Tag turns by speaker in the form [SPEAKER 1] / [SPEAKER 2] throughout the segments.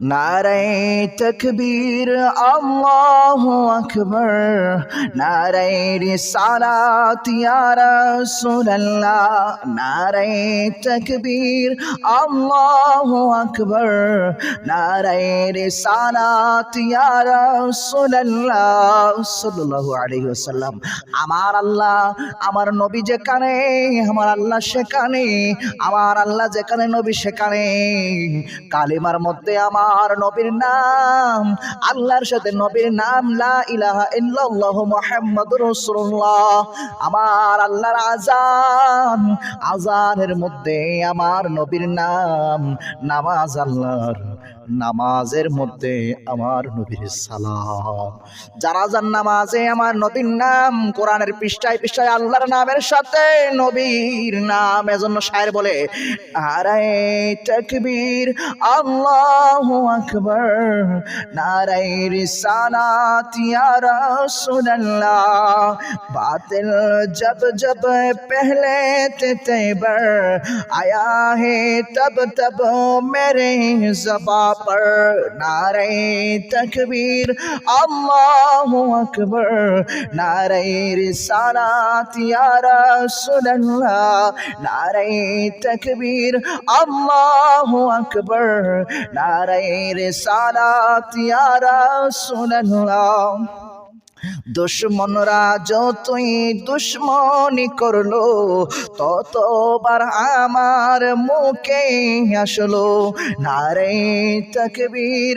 [SPEAKER 1] নারে তকবীর, আল্লাহ আকবর। নারে রিসালাত, ইয়া রাসূলুল্লাহ। নারে তকবীর, আল্লাহ আকবর। নারে রিসালাত, ইয়া সাল্লাল্লাহু আলাইহি ওয়াসাল্লাম। আমার আল্লাহ, আমার নবী যেখানে, আমার আল্লাহ সেখানে, আমার আল্লাহ যেখানে নবী সেখানে। কালিমার মধ্যে আমার নবীর নাম। আল্লাহর সাথে নবীর নাম, লা আমার আল্লাহর আজান আজানের মধ্যে আমার নবীর নাম, নামাজ আল্লাহর নামাজের মধ্যে আমার নবীর সালাম। যারা যার নামাজে আমার নবীর নাম কোরআনের পৃষ্ঠায় পৃষ্ঠায় আল্লাহর নামের সাথে নবীর নাম, এজন্য শায়ের বলে আরে তকবীর, আল্লাহ আকবর নারাই রিসালাত ইয়া রাসূলুল্লাহ, বাতিল জব জব পহলে তেবর আয়া হে তব তব মেরে জব মুস্তফা পর নারে তকবীর, আল্লাহ আকবর। নারে রিসালাত ইয়া রাসূলুল্লাহ। নারে তকবীর, আল্লাহ আকবর। নারে রিসালাত ইয়া রাসূলুল্লাহ। দুশ্মনরা যতই দুশ্মনী করল, ততবার আমার মুখে আসলো, নারে তকবীর,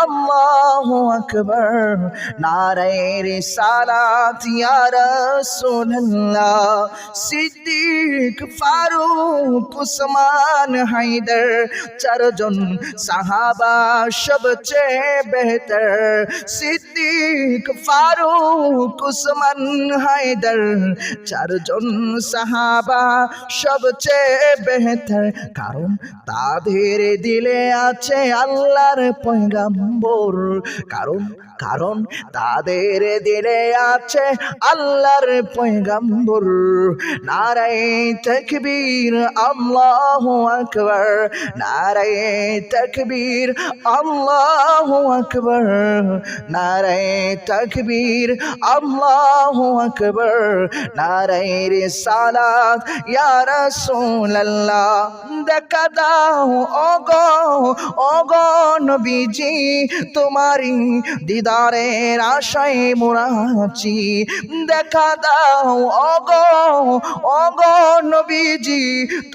[SPEAKER 1] আল্লাহ আকবর, নারে রিসালাত ইয়া রাসূলুল্লাহ, সিদ্দিক ফারুক উসমান হায়দার, চারজন সাহাবা সবচেয়ে বেহতর, সিদ্দিক ফারুক উসমান হায়দার, চারজন সাহাবা সবচেয়ে বেহতর। কারণ তাদের দিলে আছে আল্লাহর পয়গাম্বর। কারণ কারণ তাদের দিলে আছে আল্লাহর পয়গাম্বর। নারায় তকবীর আল্লাহু আকবার, নারায় তকবীর আল্লাহু আকবার, নারায় তকবীর আল্লাহু আকবার, নারায় রিসালাত, ইয়া রাসূলুল্লাহ, দেখা দাও, ওগো ওগো নবীজি তোমারি দিদারের আশায় মোরাছি দেখা দাও, ওগো ওগো নবীজি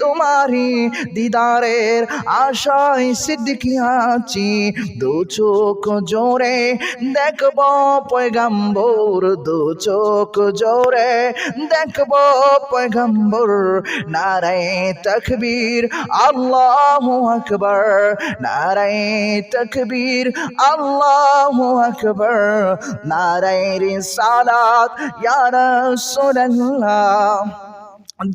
[SPEAKER 1] তোমারি দিদারের আশায় সিদ্দিকি দু চোখ জোরে দেখব পয়গাম্বর দু চোখ জোরে দেখব পয়গম্বর নারায় তকবীর, আল্লাহ আকবর। নারায় তকবীর, আল্লাহ আকবর। নারায় রিসালাত, ইয়া রাসূলুল্লাহ।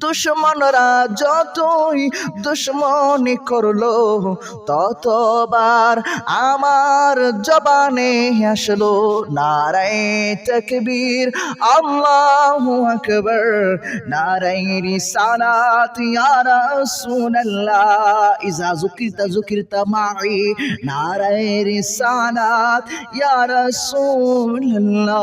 [SPEAKER 1] দুশ্মনরা যতই দুশ্মনী করল, ততবার আমার জবানে আসলো নারায় তকবীর। আল্লাহু আকবার, নারায় রিসালাত, ইয়া রাসূলুল্লাহ। ইজা যুকিরতা যুকিরতা মাই, নারায় রিসালাত, ইয়া রাসূলুল্লাহ।